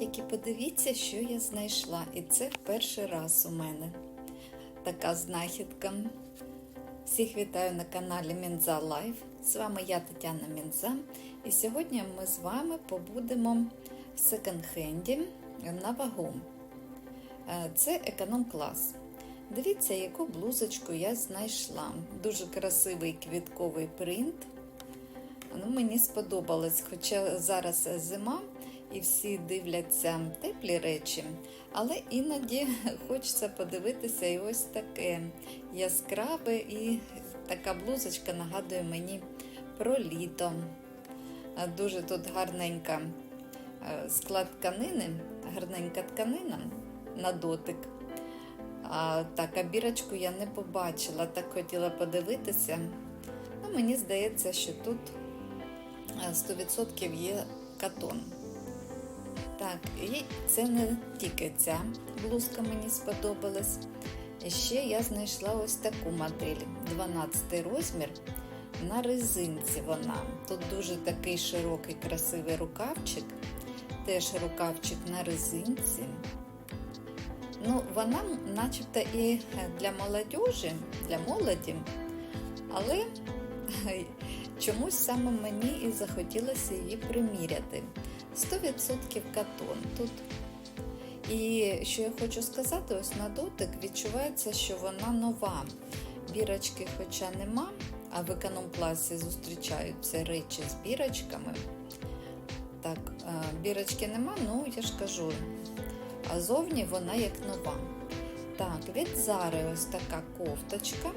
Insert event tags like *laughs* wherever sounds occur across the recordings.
Тільки подивіться, що я знайшла. І це в перший раз у мене така знахідка. Всіх вітаю на каналі Мінза Лайф. З вами я Тетяна Мінза. І сьогодні ми з вами побудемо в секонд-хенді на вагу. Е, Це економ-клас. Дивіться, яку блузочку я знайшла. Дуже красивий квітковий принт. Ну, Мені сподобалось, хоча зараз зима і всі дивляться теплі речі, але іноді *laughs* хочеться подивитися і ось таке яскраве, і така блузочка нагадує мені про літо. Дуже тут гарненька склад тканини, гарненька тканина на дотик. А так, а бірочку я не побачила, так хотіла подивитися. Ну, Мені здається, що тут 100% є катон. Так, і це не тільки ця блузка мені сподобалась. Ще я знайшла ось таку модель 12 розмір. На резинці вона. Тут дуже такий широкий, красивий рукавчик. Теж рукавчик на резинці. Ну, вона начебто і для молодежі, для молоді, але *laughs* чомусь саме мені і захотілося її приміряти. 100% катон тут. І що я хочу сказати, ось на дотик відчувається, що вона нова. Бірочки, хоча нема, а в економ-класі зустрічаються речі з бірочками. Так, бірочки нема, ну я ж кажу, а зовні вона як нова. Так, від Зари ось така кофточка.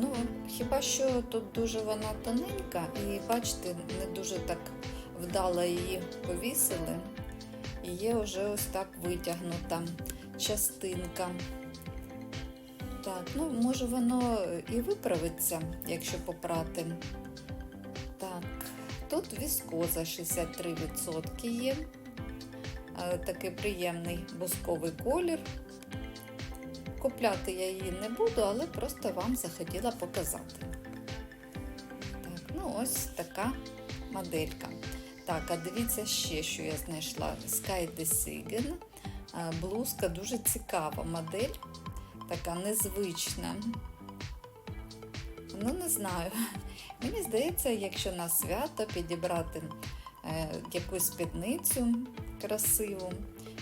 Ну, хіба що тут дуже вона тоненька, і бачите, не дуже так вдало її повісили. І є вже ось так витягнута частинка. Так, ну, може воно і виправиться, якщо попрати. Так, тут віскоза 63% є. Такий приємний бусковий колір. Купляти я її не буду, але просто вам захотіла показати. Так, ну ось така моделька. Так, а дивіться ще, що я знайшла. Sky Decigen. Блузка дуже цікава модель, така незвична. Ну, не знаю. Мені здається, якщо на свято підібрати е, якусь спідницю красиву,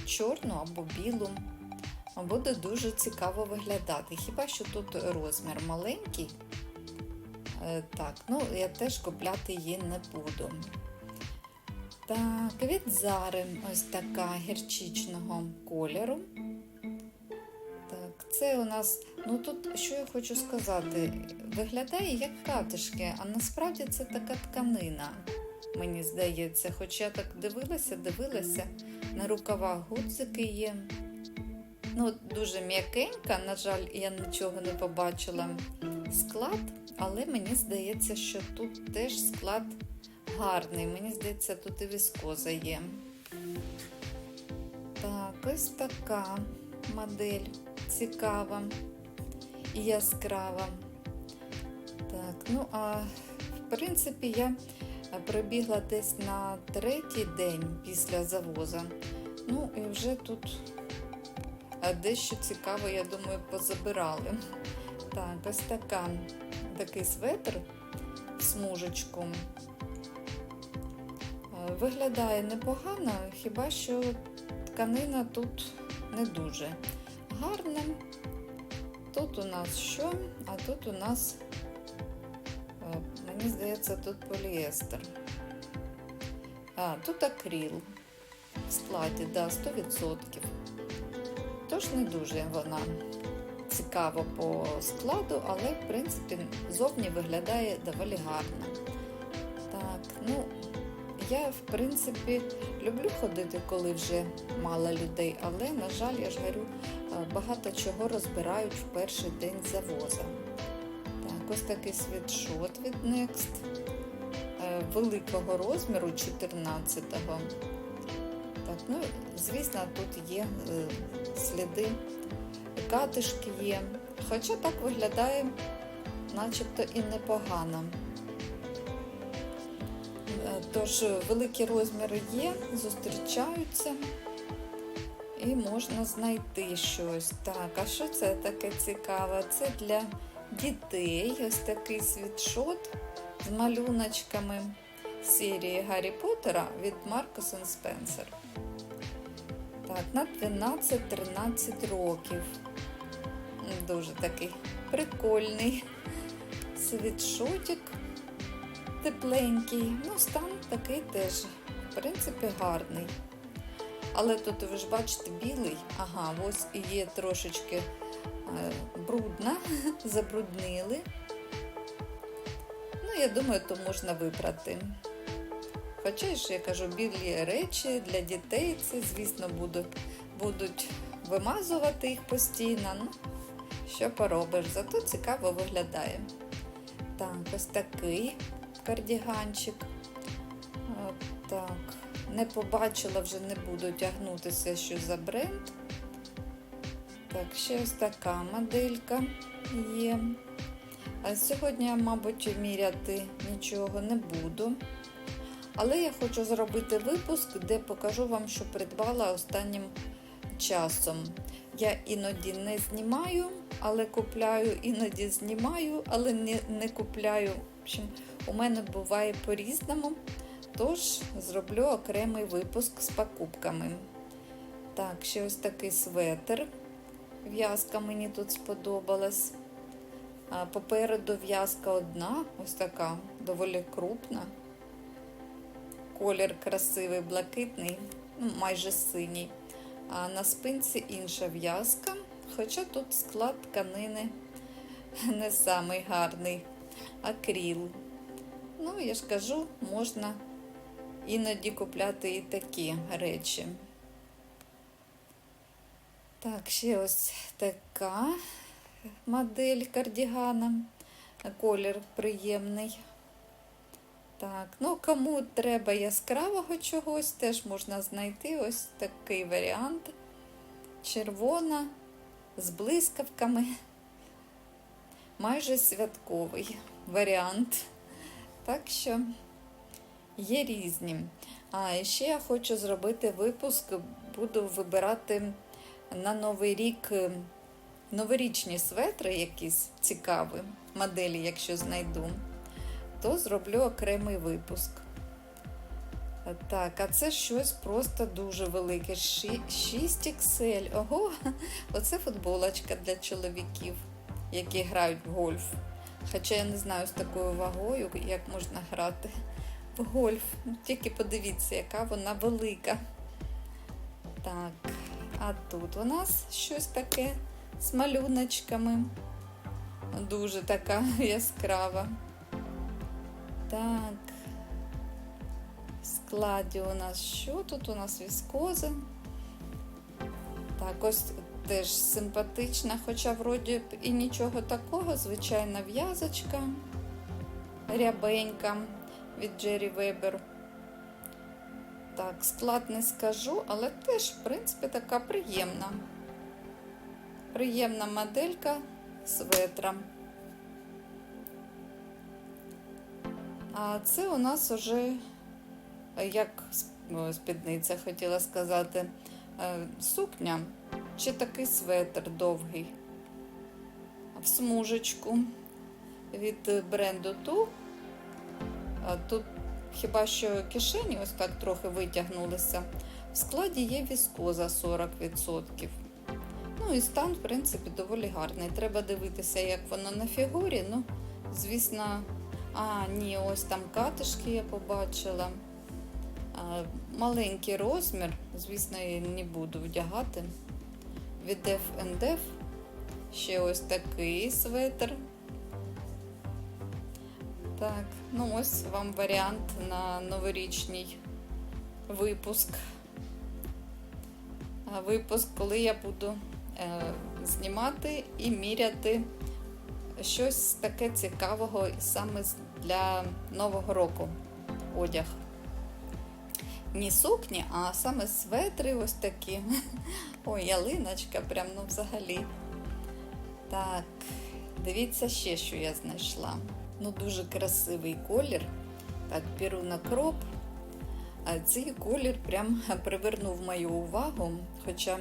чорну або білу, буде дуже цікаво виглядати. Хіба що тут розмір маленький? Е, так, ну я теж купляти її не буду. Так, від ось така гірчичного кольору. Так, це у нас, ну тут, що я хочу сказати, виглядає як катишки, а насправді це така тканина, мені здається. Хоч я так дивилася, дивилася, на рукавах гудзики є. Ну, Дуже м'якенька, на жаль, я нічого не побачила склад, але мені здається, що тут теж склад гарний. Мені здається, тут і віскоза є. Так, ось така модель цікава і яскрава. Так, ну, а в принципі, я прибігла десь на третій день після завоза. Ну, і вже тут дещо цікаво, я думаю, позабирали. Так, ось така, такий светр в смужечку. Виглядає непогано, хіба що тканина тут не дуже гарна. Тут у нас що, а тут у нас, мені здається, тут поліестер. А, тут акрил в складі, да, 100%. Тож не дуже вона цікава по складу, але, в принципі, зовні виглядає доволі гарно. Так, ну, я, в принципі, люблю ходити, коли вже мало людей, але, на жаль, я ж говорю, багато чого розбирають в перший день завоза. Так, ось такий світшот від Next великого розміру 14-го. Так, ну, звісно, тут є сліди, катишки є, хоча так виглядає начебто і непогано. Тож великі розміри є, зустрічаються і можна знайти щось. Так, а що це таке цікаве? Це для дітей ось такий світшот з малюночками серії Гаррі Поттера від Маркус Спенсер. Так, на 12-13 років. Дуже такий прикольний світшотик тепленький. Ну, стан такий теж, в принципі, гарний. Але тут ви ж бачите білий, ага, ось і є трошечки е, брудна, *laughs* забруднили. Ну, я думаю, то можна випрати. Хоча ж я кажу, білі речі для дітей це, звісно, буду, будуть вимазувати їх постійно. Ну, що поробиш, зато цікаво виглядає. Так, ось такий кардіганчик. Так. Не побачила, вже не буду тягнутися, що за бренд. Так, ще ось така моделька є. А сьогодні я, мабуть, міряти нічого не буду. Але я хочу зробити випуск, де покажу вам, що придбала останнім часом. Я іноді не знімаю, але купляю, іноді знімаю, але не, не купляю. В общем, у мене буває по-різному. Тож зроблю окремий випуск з покупками. Так, ще ось такий светр. В'язка мені тут сподобалась. Попереду в'язка одна, ось така, доволі крупна. Колір красивий, блакитний, ну, майже синій. А на спинці інша в'язка, хоча тут склад тканини *laughs* не самий гарний, акріл. Ну, я ж кажу, можна іноді купляти і такі речі. Так, ще ось така модель кардігана. Колір приємний. Так, ну кому треба яскравого чогось, теж можна знайти ось такий варіант. Червона з блискавками. Майже святковий варіант. Так що є різні. А ще я хочу зробити випуск, буду вибирати на Новий рік е, новорічні светри, якісь цікаві моделі, якщо знайду, то зроблю окремий випуск. Так, а це щось просто дуже велике. 6 XL. Ого, *laughs* оце футболочка для чоловіків, які грають в гольф. Хоча я не знаю з такою вагою, як можна грати в гольф. Ну, Тільки подивіться, яка вона велика. Так, а тут у нас щось таке з малюночками. Дуже така *laughs* яскрава. Так. В складі у нас що? Тут у нас віскози. Так, ось теж симпатична, хоча вроді б і нічого такого, звичайна в'язочка рябенька від Джері Вебер. Так, склад не скажу, але теж, в принципі, така приємна. Приємна моделька светра. А це у нас уже, як спідниця хотіла сказати, е, сукня чи такий светр довгий в смужечку від бренду Ту. Тут хіба що кишені ось так трохи витягнулися. В складі є віскоза 40%. Ну і стан, в принципі, доволі гарний. Треба дивитися, як воно на фігурі. Ну, звісно, а, ні, ось там катишки я побачила. Маленький розмір, звісно, я не буду вдягати. Від F&F. Ще ось такий светр. Так, ну ось вам варіант на новорічний випуск. Випуск, коли я буду е, знімати і міряти щось таке цікавого саме для Нового року одяг. Не сукні, а саме светри ось такі. *laughs* Ой, ялиночка, прям ну взагалі. Так, дивіться ще, що я знайшла. Ну, дуже красивий колір. Так, беру на кроп. А цей колір прям *laughs* привернув мою увагу. Хоча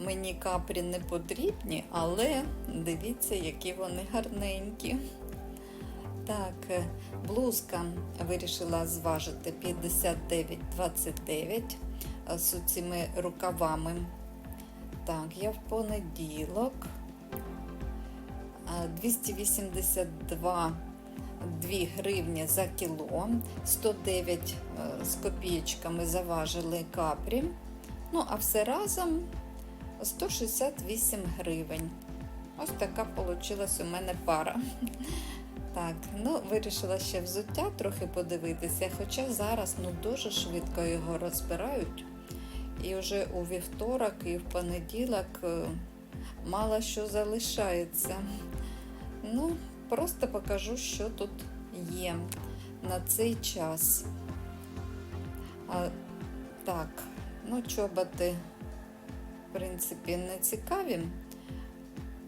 мені капрі не потрібні, але дивіться, які вони гарненькі. Так, е, блузка вирішила зважити 59,29 е, з цими рукавами. Так, я в понеділок. е, 282 2 гривні за кіло, 109 е, з копієчками заважили капрі. Ну, а все разом 168 гривень. Ось така вийшла у мене пара. Так, ну вирішила ще взуття трохи подивитися, хоча зараз ну дуже швидко його розбирають. І вже у вівторок і в понеділок е, мало що залишається. Ну, просто покажу, що тут є на цей час. А, так, ну, чоботи, в принципі, не цікаві.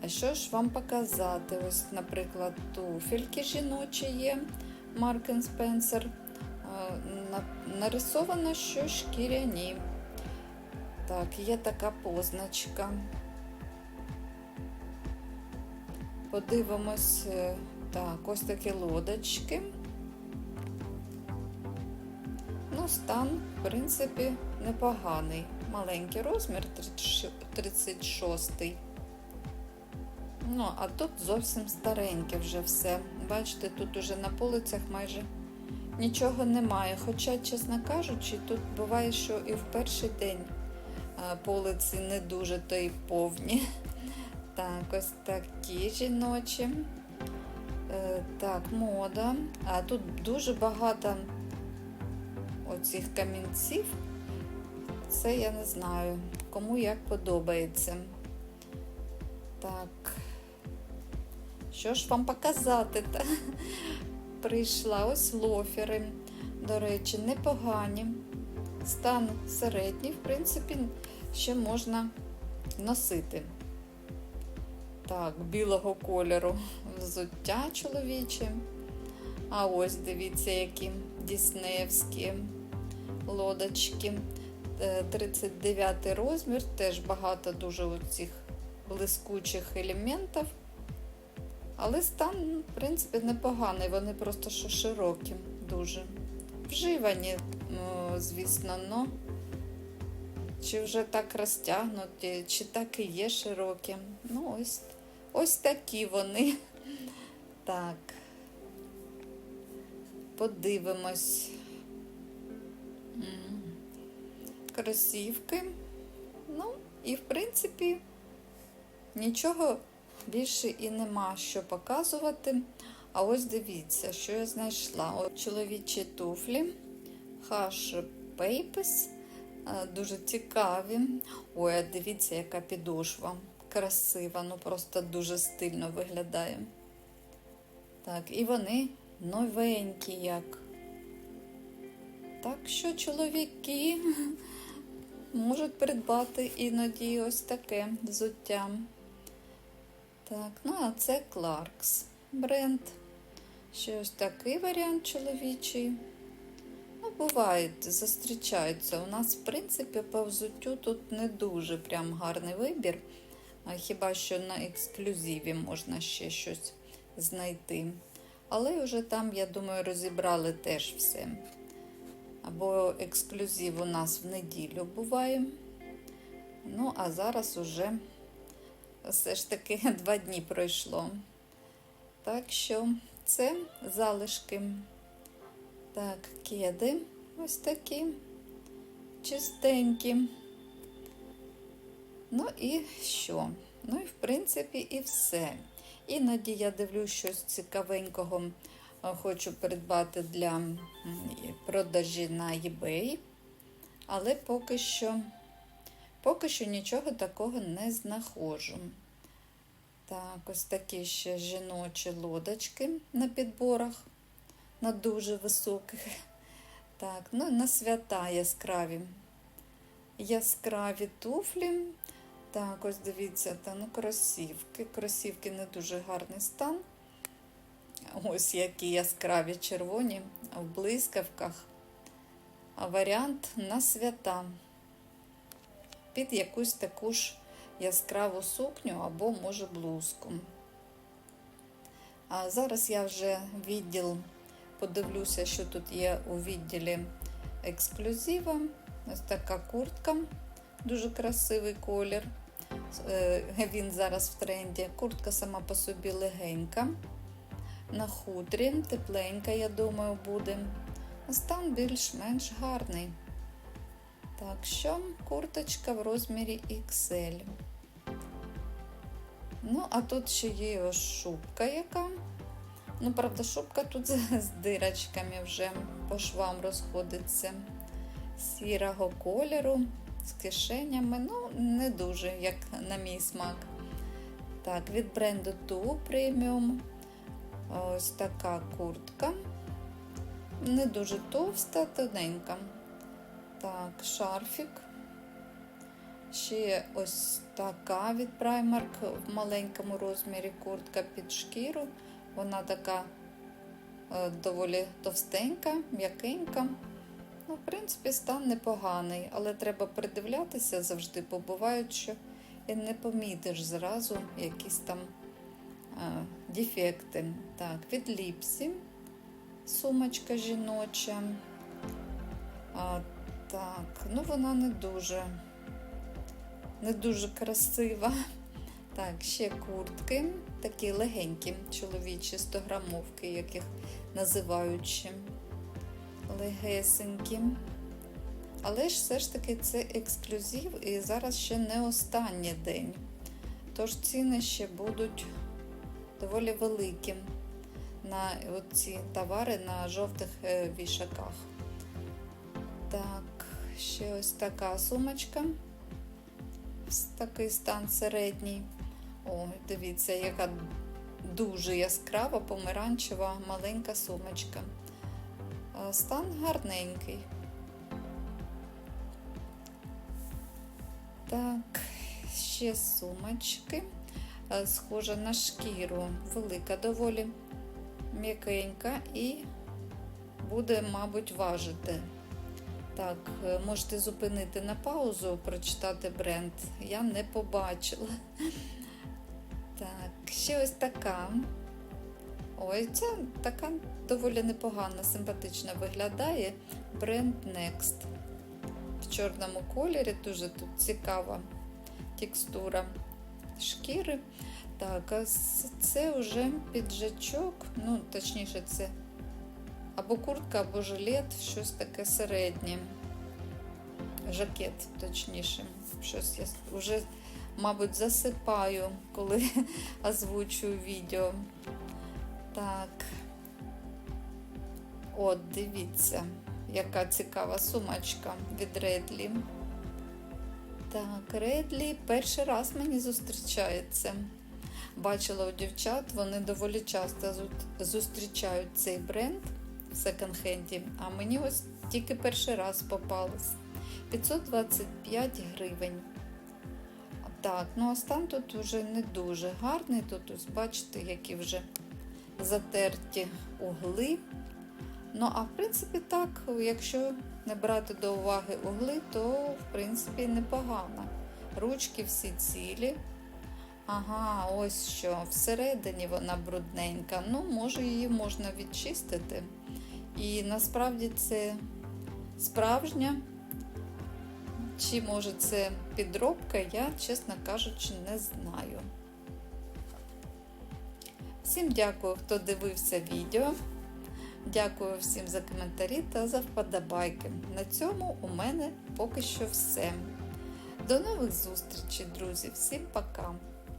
А що ж вам показати? Ось, наприклад, туфельки жіночі є Mark Spencer. Нарисовано, що шкіряні. Так, є така позначка. Подивимось, е, так, ось такі лодочки. Ну, стан, в принципі, непоганий. Маленький розмір 36. Ну, а тут зовсім стареньке вже все. Бачите, тут уже на полицях майже нічого немає. Хоча, чесно кажучи, тут буває, що і в перший день полиці не дуже то й повні. Так, ось такі жіночі. Е, так, мода. А тут дуже багато оцих камінців. Це я не знаю, кому як подобається. Так, що ж вам показати? -та? Прийшла ось лофери. До речі, непогані. Стан середній, в принципі, ще можна носити. Так, білого кольору взуття чоловіче. А ось дивіться, які діснеївські лодочки. 39 розмір, теж багато дуже оцих блискучих елементів. Але стан, в принципі, непоганий, вони просто що широкі, дуже. Вживані, ну, звісно, но чи вже так розтягнуті, чи так і є широкі. Ну, ось, ось такі вони. *laughs* Так. Подивимось. Кросівки. Ну, і, в принципі, нічого більше і нема що показувати. А ось дивіться, що я знайшла. От чоловічі туфлі, хаш пейпес, дуже цікаві. Ой, дивіться, яка підошва. Красива, ну просто дуже стильно виглядає. Так, і вони новенькі як. Так що чоловіки *laughs* можуть придбати іноді ось таке взуття. Так, ну а це Clarks бренд. Ще ось такий варіант чоловічий. Ну, бувають, зустрічаються. У нас, в принципі, по взуттю тут не дуже прям гарний вибір. Хіба що на ексклюзиві можна ще щось знайти. Але вже там, я думаю, розібрали теж все. Або ексклюзив у нас в неділю буває. Ну, а зараз уже все ж таки *laughs* два дні пройшло. Так що це залишки. Так, кеди ось такі чистенькі. Ну і що? Ну і в принципі і все. Іноді я дивлюсь щось цікавенького, хочу придбати для продажі на eBay, але поки що поки що нічого такого не знаходжу. Так, ось такі ще жіночі лодочки на підборах, на дуже високих. Так, ну на свята яскраві. Яскраві туфлі. Так, ось дивіться, та ну кросівки. Кросівки не дуже гарний стан. Ось які яскраві червоні в блискавках. А варіант на свята. Під якусь таку ж яскраву сукню або, може, блузку. А зараз я вже відділ подивлюся, що тут є у відділі ексклюзива. Ось така куртка, дуже красивий колір. Е, Він зараз в тренді. Куртка сама по собі легенька. На хутрі, тепленька, я думаю, буде. Стан більш-менш гарний. Так що курточка в розмірі XL. Ну, а тут ще є ось шубка яка. Ну, правда, шубка тут з дирочками вже по швам розходиться. Сірого кольору, з кишенями. Ну, не дуже, як на мій смак. Так, від бренду Ту преміум. Ось така куртка. Не дуже товста, тоненька. Так, шарфік. Ще ось така від Primark в маленькому розмірі куртка під шкіру. Вона така е, доволі товстенька, м'якенька. Ну, в принципі, стан непоганий, але треба придивлятися завжди, бо бувають, що і не помітиш зразу якісь там е, дефекти. Так, від ліпсі сумочка жіноча. Так, ну вона не дуже, не дуже красива. Так, ще куртки, такі легенькі чоловічі 100-грамовки, яких називають ще легесенькі. Але ж все ж таки це ексклюзив і зараз ще не останній день. Тож ціни ще будуть доволі великі на ці товари на жовтих е, вішаках. Так, ще ось така сумочка. Такий стан середній. О, дивіться, яка дуже яскрава, помаранчева, маленька сумочка. Стан гарненький. Так, ще сумочки. Схожа на шкіру, велика доволі м'якенька і буде, мабуть, важити. Так, е, можете зупинити на паузу, прочитати бренд. Я не побачила. Так, ще ось така. Ой, ця така доволі непогана, симпатично виглядає. Бренд Next. В чорному кольорі дуже тут цікава текстура шкіри. Так, це вже піджачок, ну, точніше, це або куртка, або жилет, щось таке середнє. Жакет, точніше. Щось я вже, мабуть, засипаю, коли *laughs* озвучую відео. Так. От, дивіться, яка цікава сумочка від Редлі. Так, Редлі перший раз мені зустрічається. Бачила у дівчат, вони доволі часто зустрічають цей бренд секонд-хенді, а мені ось тільки перший раз попалось. 525 гривень. Так, ну а стан тут вже не дуже гарний. Тут ось бачите, які вже затерті угли. Ну, а в принципі, так, якщо не брати до уваги угли, то в принципі непогано. Ручки всі цілі. Ага, ось що. Всередині вона брудненька. Ну, може, її можна відчистити. І насправді це справжня. Чи може це підробка, я, чесно кажучи, не знаю. Всім дякую, хто дивився відео. Дякую всім за коментарі та за вподобайки. На цьому у мене поки що все. До нових зустрічей, друзі. Всім пока!